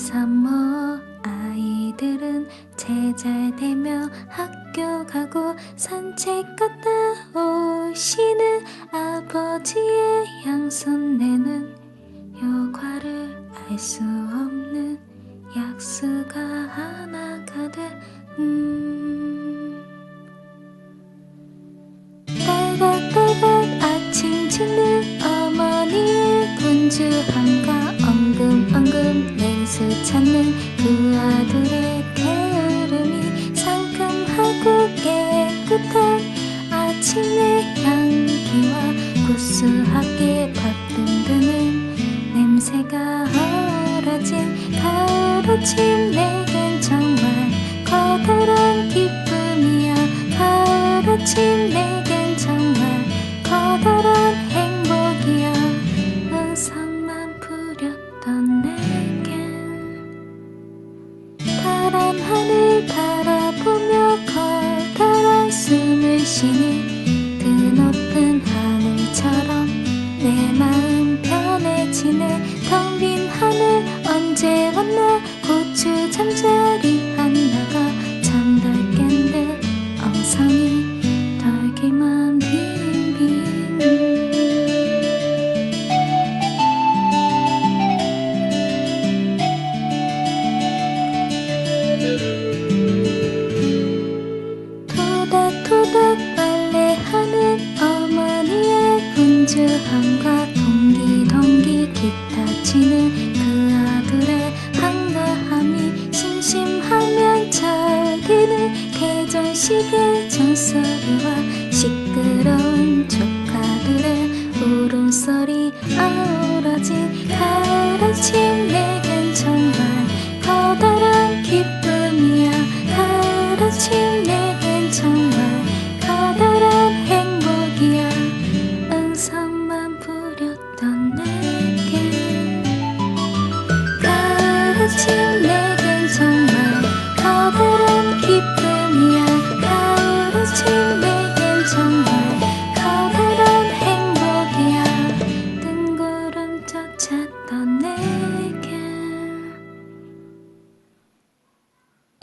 삼삼오 아이들은 제잘되며 학교 가고 산책 갔다 오시는 아버지의 양손 내는 효과를 알 수 없는 약수가 하나 가득 음. 딸각딸 냉수 찾는 그 아들의 게으름이 상큼하고 깨끗한 아침의 향기와 구수하게 밥든드는 냄새가 가을 아침 내겐 정말 커다란 기쁨이야. 가을 아침 내겐 정말 커다란 파란 하늘 바라보며 커다란 숨을 쉬는 개정식의 종소리와 시끄러운 조카들의 울음소리 아우러진 가을 아침 내겐 정말 커다란 기쁨이야. 가을 아침 내